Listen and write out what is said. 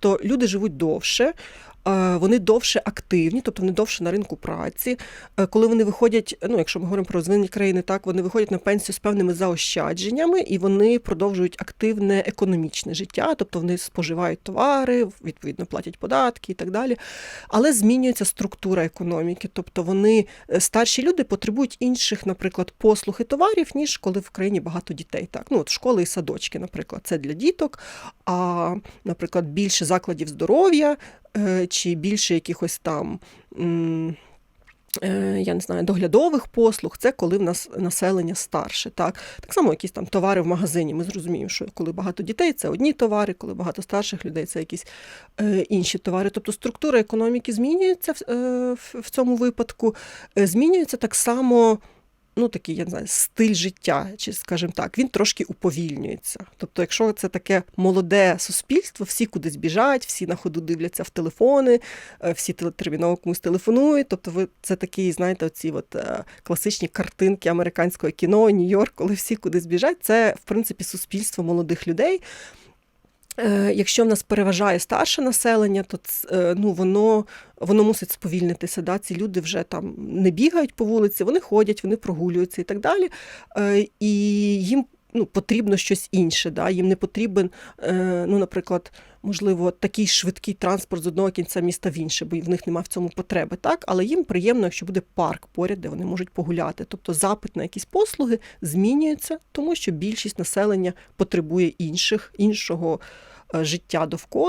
то люди живуть довше. Е, Вони довше активні, тобто вони довше на ринку праці. Е, Коли вони виходять, ну якщо ми говоримо про розвинені країни, так вони виходять на пенсію з певними заощадженнями і вони продовжують активне економічне життя, тобто вони споживають товари, відповідно платять податки і так далі. Але змінюється структура економіки, тобто вони е, старші люди потребують інших, наприклад, послуг і товарів, ніж коли в країні багато дітей. Так, ну от школи і садочки, наприклад, це для діток. А, наприклад, більше закладів здоров'я чи більше якихось там. е, Я не знаю, доглядових послуг, це коли в нас населення старше. Так так само якісь там товари в магазині. Ми зрозуміємо, що коли багато дітей, це одні товари, коли багато старших людей, це якісь е, інші товари. Тобто структура економіки змінюється в, е, в, цьому випадку. Е, змінюється так само. Ну, такий, я не знаю, стиль життя, чи, скажімо так, він трошки уповільнюється. Тобто, якщо це таке молоде суспільство, всі кудись біжать, всі на ходу дивляться в телефони, е, всі терміново комусь телефонують. Тобто, ви це такі, знаєте, оці от е, класичні картинки американського кіно, Нью-Йорк, коли всі кудись біжать, це в принципі суспільство молодих людей. Е, Якщо в нас переважає старше населення, то е, ну, воно, воно мусить сповільнитися. Да? Ці люди вже там не бігають по вулиці, вони ходять, вони прогулюються і так далі. Е, І їм ну, потрібно щось інше. Да? Їм не потрібен, е, ну, наприклад, можливо, такий швидкий транспорт з одного кінця міста в інше, бо в них немає в цьому потреби. Так? Але їм приємно, якщо буде парк поряд, де вони можуть погуляти. Тобто запит на якісь послуги змінюється, тому що більшість населення потребує інших, іншого е, життя довкола.